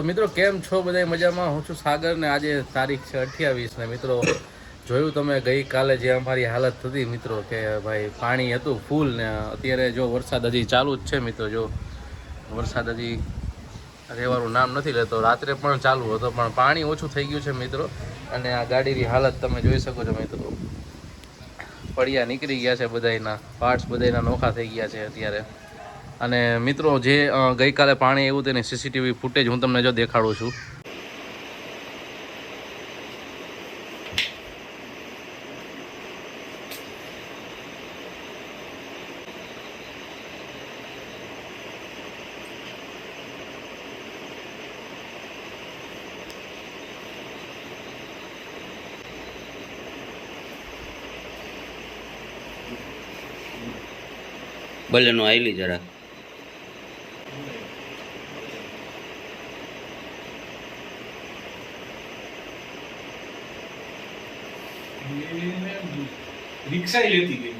તો મિત્રો, કેમ છો? બધા મજામાં? હું છું સાગર ને આજે તારીખ છે અઠ્યાવીસ ને મિત્રો, જોયું તમે ગઈકાલે જે અમારી હાલત થતી મિત્રો, કે ભાઈ પાણી હતું ફૂલ ને અત્યારે જો વરસાદ હજી ચાલુ જ છે મિત્રો, જો વરસાદ હજી રહેવાનું નામ નથી લેતો, રાત્રે પણ ચાલુ હતો, પણ પાણી ઓછું થઈ ગયું છે મિત્રો, અને આ ગાડીની હાલત તમે જોઈ શકો છો મિત્રો. પડ્યા નીકળી ગયા છે બધાયના, પાર્ટ્સ બધાયના નોખા થઈ ગયા છે અત્યારે. અને મિત્રો, જે ગઈકાલે પાણી આવ્યું તેની સીસીટીવી ફૂટેજ હું તમને જો દેખાડું છું. બલેનો આવી જરા. રિક્ષા લેતી ગઈ.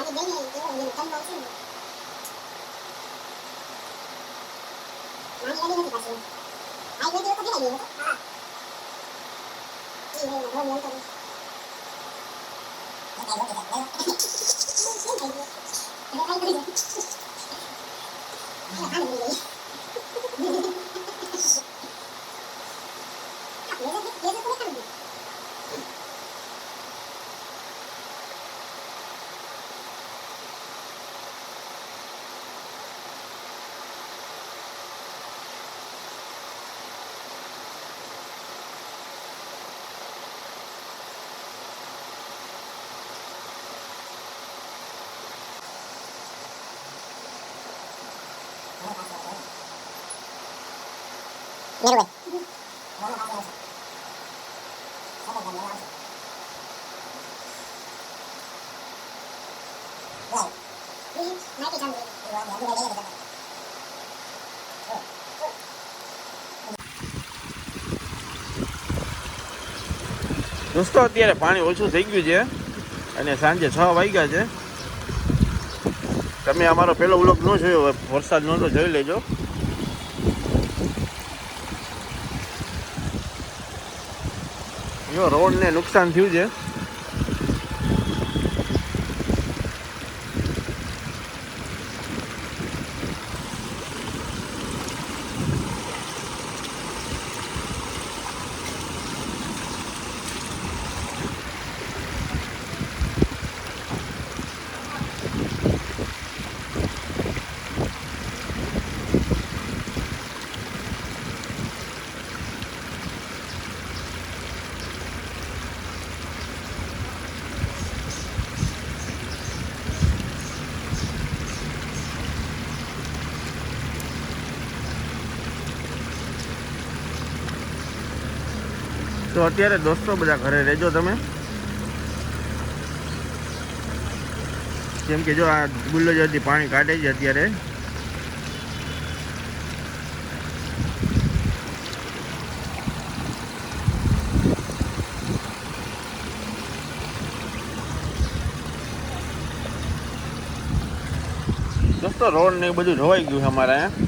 وبعدين دايما دايما دايما كان بوصل معايا لازم تبقى شيء عايز بدي يوصل كده يوصل اه ايه هو هو يوصل انا عايز بدي انا عامل ايه દોસ્તો, અત્યારે પાણી ઓછું થઈ ગયું છે અને સાંજે છ વાગ્યા છે. તમે અમારો પહેલો વ્લોગ ન જોયો વરસાદ નહોતો, જોઈ લેજો. જો રોડને નુકસાન થયું છે. તો અત્યારે દોસ્તો બધા ઘરે રહેજો તમે. કેમ કે જો આ બુલ્લોજરથી પાણી કાઢે છે અત્યારે. દોસ્તો રોડ ને બધું ધોવાઈ ગયું છે અમારે. અહીંયા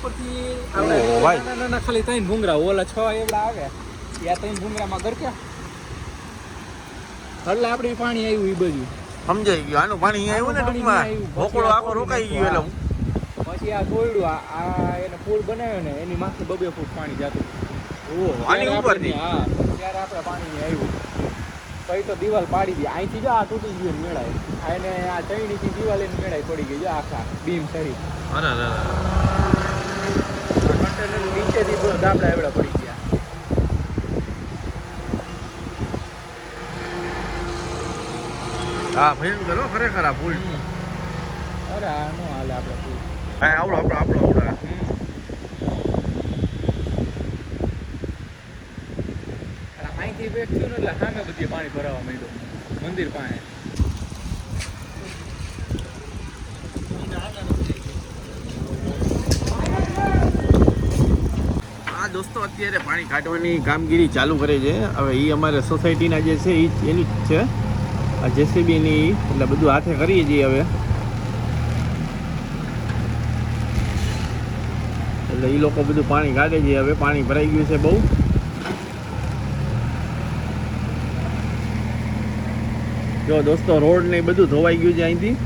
ઉપરથી આપણે ભાઈ. નાના નાના ખાલી ત્રણ ભૂંગરા ઓલા છ એવડા આવે. યા ત્રણ ભૂંગરામાં ગરક્યા એટલે આપણે પાણી આવ્યું એ બધું. સમજાઈ ગયું. આનું પાણી આવ્યું ને ટૂંકમાં? અહીંયા આખો રોકાઈ ગયો એટલે પછી આ તોડ્યું આ એને પુલ બનાવ્યો ને એની માથે બબે ફૂટ પાણી જતું. આની ઉપરથી? હા ત્યારે આપણે પાણી આવ્યું પછી તો દિવાલ પાડી દી અહીંથી જો આ તૂટી ગયું ને મેળાય આ એને આ ચૈણીથી દિવાલ એની મેળાય પડી ગઈ. જો આખા બીમ સરી. કન્ટેનર નીચેથી દાબડા એવડા પડી ગયા. હા ભયંકર ખરેખર આ પુલ અરે આ નો હાલે આપણે હા આવડો આપણો આપણો આવડો. અહીંથી ને એટલે સામે બધી પાણી ભરાવા માંડ્યું. મંદિર પાસે. દોસ્તો, અત્યારે પાણી કાઢવાની કામગીરી ચાલુ કરે છે. હવે એ અમારે સોસાયટીના જે છે એ એની જ છે. આ જેસીબીની એટલે બધું હાથે કરીએ છીએ હવે. એટલે એ લોકો બધું પાણી કાઢે છે. હવે પાણી ભરાઈ ગયું છે બહુ. જો દોસ્તો, રોડ ને બધું ધોવાઈ ગયું છે અહીંથી.